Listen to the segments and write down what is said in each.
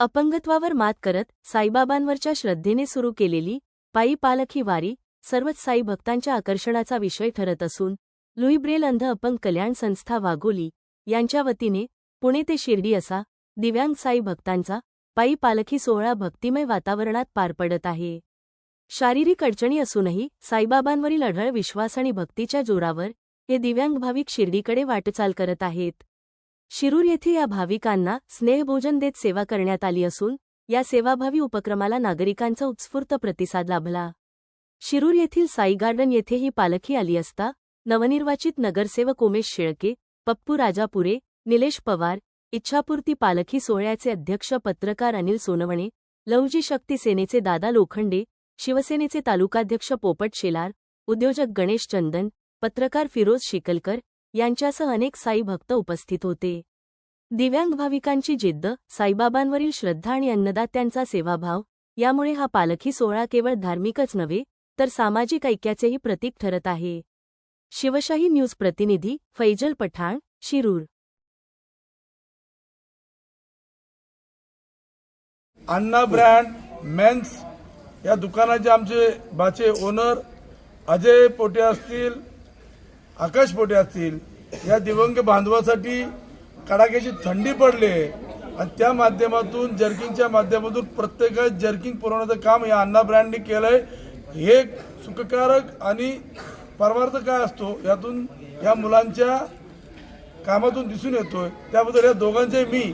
अपंगत्वावर मात करत साईबाबांवरच्या श्रद्धेने सुरू केलेली पायी पालखी वारी सर्वच साई भक्तांच्या आकर्षणाचा विषय ठरत असून लुई ब्रेल अंध अपंग कल्याण संस्था वाघोली यांच्या वतीने पुणे ते शिर्डी असा दिव्यांग साई भक्तांचा पायी पालखी सोहळा भक्तिमय वातावरणात पार पडत आहे. शारीरिक अडचणी असूनही साईबाबांवरील अढळ विश्वास आणि भक्तीच्या जोरावर हे दिव्यांग भाविक शिर्डीकडे वाटचाल करत आहेत. शिरूर येथे या भाविकांना स्नेहभोजन देत सेवा करण्यात आली असून या सेवाभावी उपक्रमाला नागरिकांचा उत्स्फूर्त प्रतिसाद लाभला. शिरूर येथील साई गार्डन येथे ही पालखी आली असता नवनिर्वाचित नगरसेवक उमेश शेळके पप्पू राजापुरे निलेश पवार इच्छापूर्ती पालखी सोहळ्याचे अध्यक्ष पत्रकार अनिल सोनवणे लवजी शक्ती सेनेचे दादा लोखंडे शिवसेनेचे तालुकाध्यक्ष पोपट शेलार उद्योजक गणेश चंदन पत्रकार फिरोज शिकलकर यांच्यासह अनेक साई भक्त उपस्थित होते. दिव्यांग भाविकांची जिद्द साईबाबांवरील श्रद्धा आणि अन्नदात्यांचा सेवाभाव यामुळे हा पालखी सोहळा केवळ धार्मिकच नव्हे तर सामाजिक ऐक्याचेही प्रतीक ठरत आहे. शिवशाही न्यूज प्रतिनिधी फैजल पठाण शिरूर. अण्णा ब्रँड मेन्स या दुकानाचे आमचे बाचे ओनर अजय पोटे असतील आकाश पोटे असतील या दिवंग बांधवासाठी कडाक्याची थंडी पडली आहे आणि त्या माध्यमातून जर्किंगच्या माध्यमातून प्रत्येक जर्किंग पुरवण्याचं काम या अण्णा ब्रँडने केलंय. हे सुखकारक आणि परमार्थ काय असतो यातून या मुलांच्या कामातून दिसून येतोय. त्याबद्दल या दोघांचे मी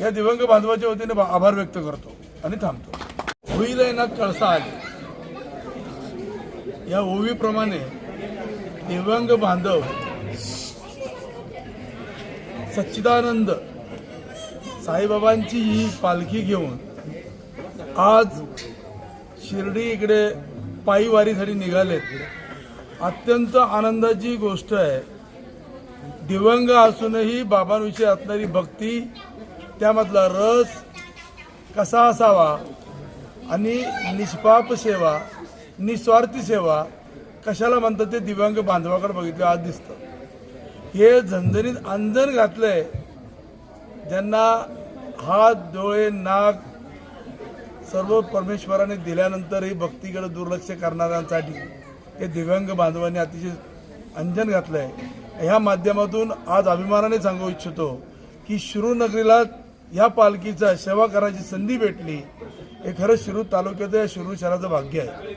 या दिवंग बांधवाच्या वतीने आभार व्यक्त करतो आणि थांबतो. होईल ना कळसा आले. या ओवीप्रमाणे दिव्यांग बांधव सच्चिदानंद साईबाबांची ही पालखी घेऊन आज शिर्डी इकडे पायी वारीसाठी निघालेत. अत्यंत आनंदाची गोष्ट आहे. दिव्यांग असूनही बाबांविषयी असणारी भक्ती त्यामधला रस कसा असावा? आणि निष्पाप सेवा निस्वार्थी सेवा कशाला म्हणतात ते दिव्यांग बांधवाकडे बघितलं आज दिसतं. हे झणझणीत अंजन घातलंय. ज्यांना हात डोळे नाक सर्व परमेश्वराने दिल्यानंतरही भक्तीकडे दुर्लक्ष करणाऱ्यांसाठी हे दिव्यांग बांधवांनी अतिशय अंजन घातलं आहे ह्या माध्यमातून आज अभिमानाने सांगू इच्छितो की शिरूनगरीला ह्या पालखीचा सेवा करायची संधी भेटली हे खरं शिरूर तालुक्याचं या शिरूर शहराचं भाग्य आहे.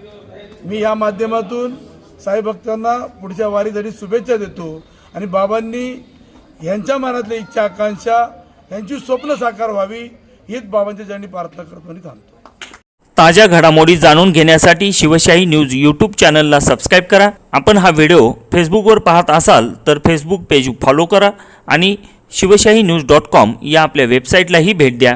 मी या माध्यमातून साई भक्तांना पुढच्या वारीसाठी शुभेच्छा देतो आणि बाबांनी यांच्या मनातल्या इच्छा आकांक्षा यांची स्वप्न साकार व्हावी हीच बाबांच्या ज्यांनी प्रार्थना करतो आणि थांबतो. ताज्या घडामोडी जाणून घेण्यासाठी शिवशाही न्यूज यूट्यूब चॅनलला सबस्क्राईब करा. आपण हा व्हिडिओ फेसबुकवर पाहत असाल तर फेसबुक पेज फॉलो करा आणि शिवशाही न्यूज डॉट कॉम या आपल्या वेबसाईटलाही भेट द्या.